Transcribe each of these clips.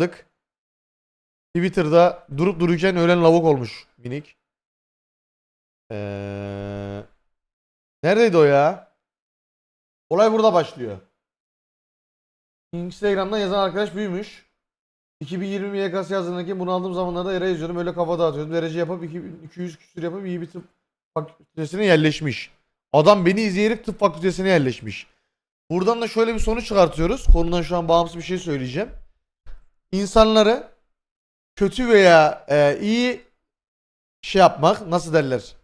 Dık. Twitter'da durup dururken ölen lavuk olmuş minik. Ee, neredeydi o ya? Olay burada başlıyor. Instagram'dan yazan arkadaş büyümüş. 2020 YKS yazdığındaki bunu aldığım zamanlarda yere yazıyordum. Öyle kafa dağıtıyordum. Derece yapıp 200 küsür yapıp iyi bir tıp fakültesine yerleşmiş. Adam beni izleyerek tıp fakültesine yerleşmiş. Buradan da şöyle bir sonuç çıkartıyoruz. Konudan şu an bağımsız bir şey söyleyeceğim. İnsanları kötü veya e, iyi şey yapmak nasıl derler?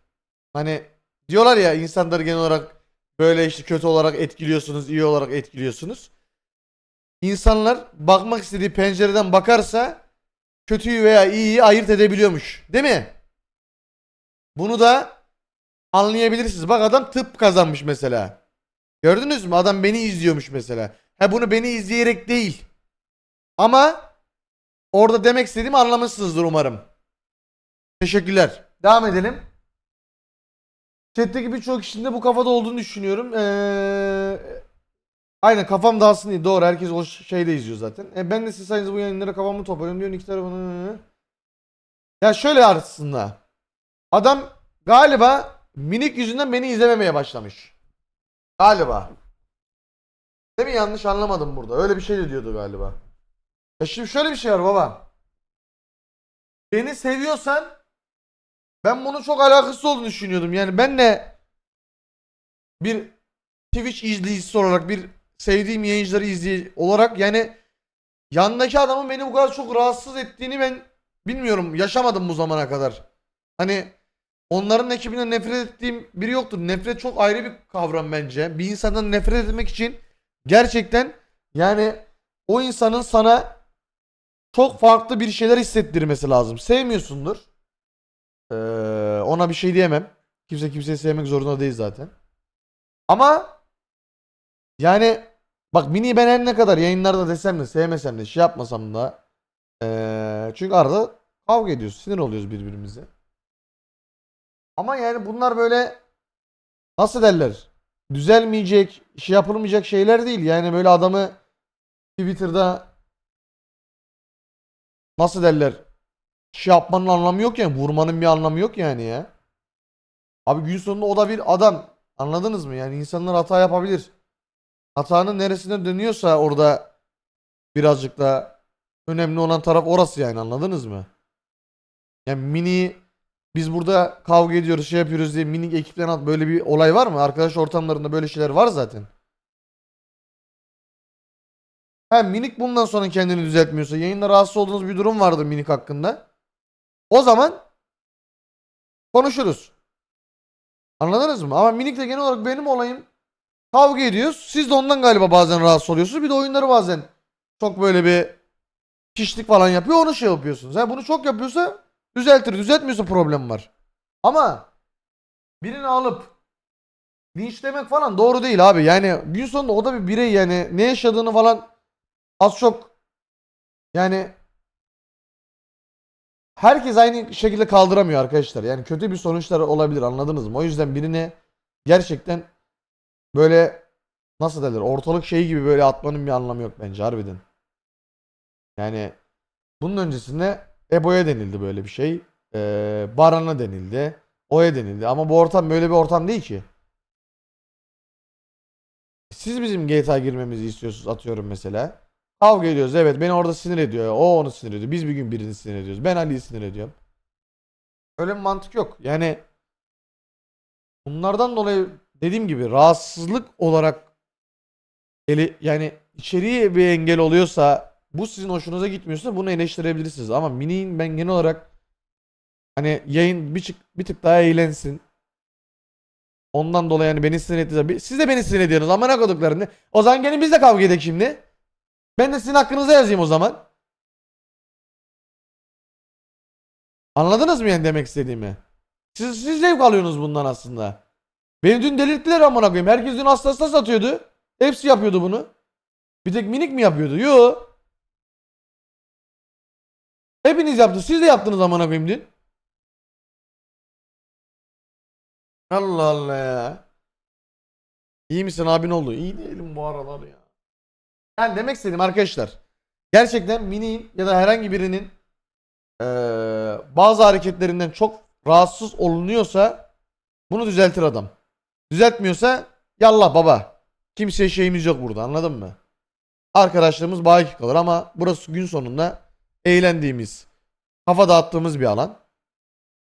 Hani diyorlar ya insanları genel olarak böyle işte kötü olarak etkiliyorsunuz, iyi olarak etkiliyorsunuz. İnsanlar bakmak istediği pencereden bakarsa kötüyü veya iyiyi ayırt edebiliyormuş. Değil mi? Bunu da anlayabilirsiniz. Bak adam tıp kazanmış mesela. Gördünüz mü? Adam beni izliyormuş mesela. Ha bunu beni izleyerek değil. Ama orada demek istediğimi anlamışsınızdır umarım. Teşekkürler. Devam edelim. Chat'teki birçok kişinin de bu kafada olduğunu düşünüyorum. Ee, aynen kafam dağılsın diye. Doğru herkes o şeyde izliyor zaten. E, ben de siz sayınızda bu yayınlara kafamı toparlıyorum diyor. İki tarafını... Ya şöyle aslında. Adam galiba minik yüzünden beni izlememeye başlamış. Galiba. Değil mi? Yanlış anlamadım burada. Öyle bir şey de diyordu galiba. Ya şimdi şöyle bir şey var baba. Beni seviyorsan ben bunun çok alakası olduğunu düşünüyordum. Yani ben de bir Twitch izleyicisi olarak bir sevdiğim yayıncıları izley olarak yani yandaki adamın beni bu kadar çok rahatsız ettiğini ben bilmiyorum. Yaşamadım bu zamana kadar. Hani onların ekibinden nefret ettiğim biri yoktur. Nefret çok ayrı bir kavram bence. Bir insandan nefret etmek için gerçekten yani o insanın sana çok farklı bir şeyler hissettirmesi lazım. Sevmiyorsundur. Ee, ona bir şey diyemem. Kimse kimseyi sevmek zorunda değil zaten. Ama yani bak mini ben her ne kadar yayınlarda desem de sevmesem de şey yapmasam da ee, çünkü arada kavga ediyoruz. Sinir oluyoruz birbirimize. Ama yani bunlar böyle nasıl derler? Düzelmeyecek, şey yapılmayacak şeyler değil. Yani böyle adamı Twitter'da nasıl derler? Şey yapmanın anlamı yok yani. Vurmanın bir anlamı yok yani ya. Abi gün sonunda o da bir adam. Anladınız mı? Yani insanlar hata yapabilir. Hatanın neresine dönüyorsa orada birazcık da önemli olan taraf orası yani anladınız mı? Yani mini biz burada kavga ediyoruz şey yapıyoruz diye minik ekipten böyle bir olay var mı? Arkadaş ortamlarında böyle şeyler var zaten. Ha minik bundan sonra kendini düzeltmiyorsa yayında rahatsız olduğunuz bir durum vardır minik hakkında. O zaman konuşuruz. Anladınız mı? Ama minik de genel olarak benim olayım kavga ediyoruz. Siz de ondan galiba bazen rahatsız oluyorsunuz. Bir de oyunları bazen çok böyle bir pişlik falan yapıyor. Onu şey yapıyorsunuz. Ha bunu çok yapıyorsa düzeltir. Düzeltmiyorsa problem var. Ama birini alıp linçlemek falan doğru değil abi. Yani gün sonunda o da bir birey yani ne yaşadığını falan az çok yani herkes aynı şekilde kaldıramıyor arkadaşlar. Yani kötü bir sonuçlar olabilir anladınız mı? O yüzden birini gerçekten böyle nasıl derler ortalık şeyi gibi böyle atmanın bir anlamı yok bence harbiden. Yani bunun öncesinde Ebo'ya denildi böyle bir şey. Ee, Baran'a denildi. O'ya denildi. Ama bu ortam böyle bir ortam değil ki. Siz bizim GTA girmemizi istiyorsunuz atıyorum mesela. Kavga ediyoruz evet beni orada sinir ediyor. O onu sinir ediyor. Biz bir gün birini sinir ediyoruz. Ben Ali'yi sinir ediyorum. Öyle bir mantık yok. Yani bunlardan dolayı dediğim gibi rahatsızlık olarak eli, yani içeriye bir engel oluyorsa bu sizin hoşunuza gitmiyorsa bunu eleştirebilirsiniz. Ama mini'nin ben genel olarak hani yayın bir, çık, bir tık daha eğlensin. Ondan dolayı yani beni sinir ettiniz. Siz de beni sinir ediyorsunuz. Amına koduklarını. O zaman gelin biz de kavga edelim şimdi. Ben de sizin hakkınıza yazayım o zaman. Anladınız mı yani demek istediğimi? Siz, siz zevk alıyorsunuz bundan aslında. Beni dün delirttiler amına koyayım. Herkes dün hasta hasta satıyordu. Hepsi yapıyordu bunu. Bir tek minik mi yapıyordu? Yo. Hepiniz yaptınız. Siz de yaptınız amına koyayım dün. Allah Allah ya. İyi misin abin oldu? İyi değilim bu aralar ya. Yani demek istedim arkadaşlar. gerçekten Mini'nin ya da herhangi birinin eee, bazı hareketlerinden çok rahatsız olunuyorsa bunu düzeltir adam. Düzeltmiyorsa yallah baba. Kimseye şeyimiz yok burada anladın mı? Arkadaşlarımız baki kalır ama burası gün sonunda eğlendiğimiz, kafa dağıttığımız bir alan.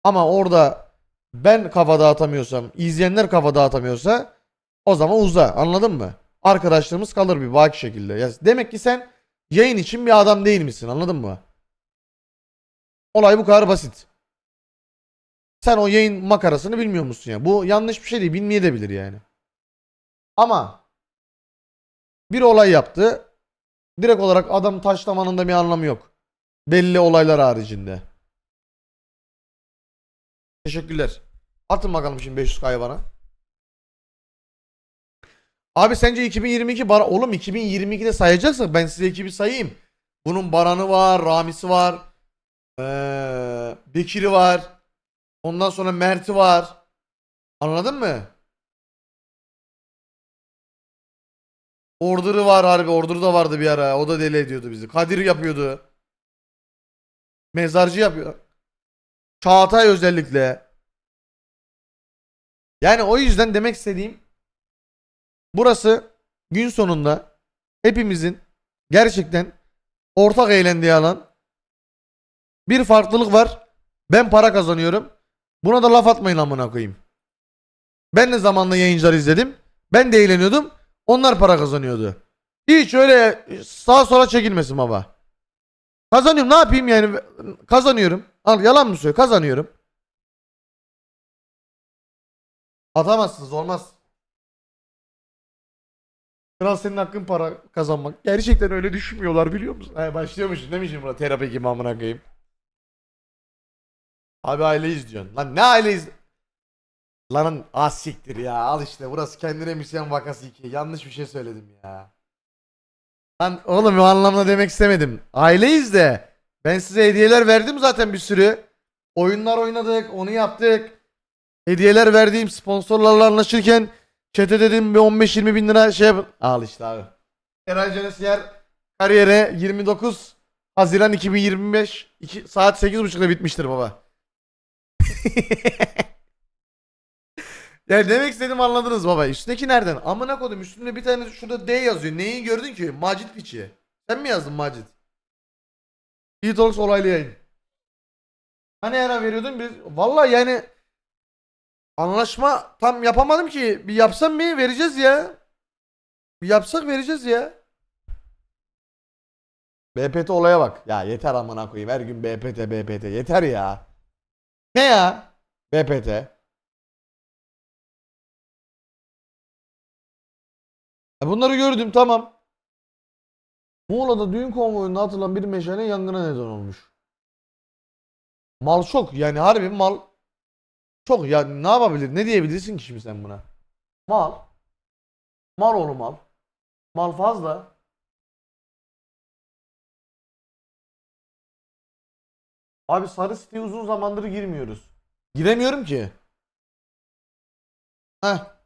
Ama orada ben kafa dağıtamıyorsam, izleyenler kafa dağıtamıyorsa o zaman uza anladın mı? Arkadaşlarımız kalır bir baki şekilde. Ya demek ki sen yayın için bir adam değil misin anladın mı? Olay bu kadar basit. Sen o yayın makarasını bilmiyor musun ya? Bu yanlış bir şey değil. Bilmeye de bilir yani. Ama bir olay yaptı. Direkt olarak adam taşlamanın da bir anlamı yok. Belli olaylar haricinde. Teşekkürler. Atın bakalım şimdi 500 kaya bana. Abi sence 2022 bara oğlum 2022'de sayacaksak ben size ekibi sayayım. Bunun Baran'ı var, Rami'si var. Ee, Bekir'i var. Ondan sonra Mert'i var. Anladın mı? Order'ı var harbi. Order da vardı bir ara. O da deli ediyordu bizi. Kadir yapıyordu. Mezarcı yapıyor. Çağatay özellikle. Yani o yüzden demek istediğim burası gün sonunda hepimizin gerçekten ortak eğlendiği alan. Bir farklılık var. Ben para kazanıyorum. Buna da laf atmayın amına koyayım. Ben de zamanla yayıncılar izledim. Ben de eğleniyordum. Onlar para kazanıyordu. Hiç öyle sağa sola çekilmesin baba. Kazanıyorum ne yapayım yani kazanıyorum. Al yalan mı söylüyor? Kazanıyorum. Atamazsınız olmaz. Kral senin hakkın para kazanmak. Gerçekten öyle düşünmüyorlar biliyor musun? He, mi şimdi buna terapi gibi amına koyayım. Abi aile izliyorsun. Lan ne aile iz... Lan az siktir ya. Al işte burası kendine müzisyen vakası 2. Yanlış bir şey söyledim ya. Lan oğlum o anlamda demek istemedim. Aileyiz de. Ben size hediyeler verdim zaten bir sürü. Oyunlar oynadık. Onu yaptık. Hediyeler verdiğim sponsorlarla anlaşırken çete dedim bir 15-20 bin lira şey yapın. Al işte abi. Eray Canesiyer kariyere 29 Haziran 2025 2, saat 8.30'da bitmiştir baba. Ya demek istedim anladınız baba. Üstündeki nereden? Amına kodum üstünde bir tane şurada D yazıyor. Neyi gördün ki? Macit piçi. Sen mi yazdın Macit? İyi Talks olaylı yayın. Hani ara veriyordun biz vallahi yani anlaşma tam yapamadım ki. Bir yapsam bir vereceğiz ya. Bir yapsak vereceğiz ya. BPT olaya bak. Ya yeter amına koyayım. Her gün BPT BPT yeter ya. Ne ya? BPT. E bunları gördüm tamam. Muğla'da düğün konvoyunda atılan bir meşale yangına neden olmuş. Mal çok yani harbi mal çok ya ne yapabilir ne diyebilirsin ki şimdi sen buna? Mal. Mal oğlu mal. Mal fazla. Abi sarı siteye uzun zamandır girmiyoruz. Giremiyorum ki. Heh.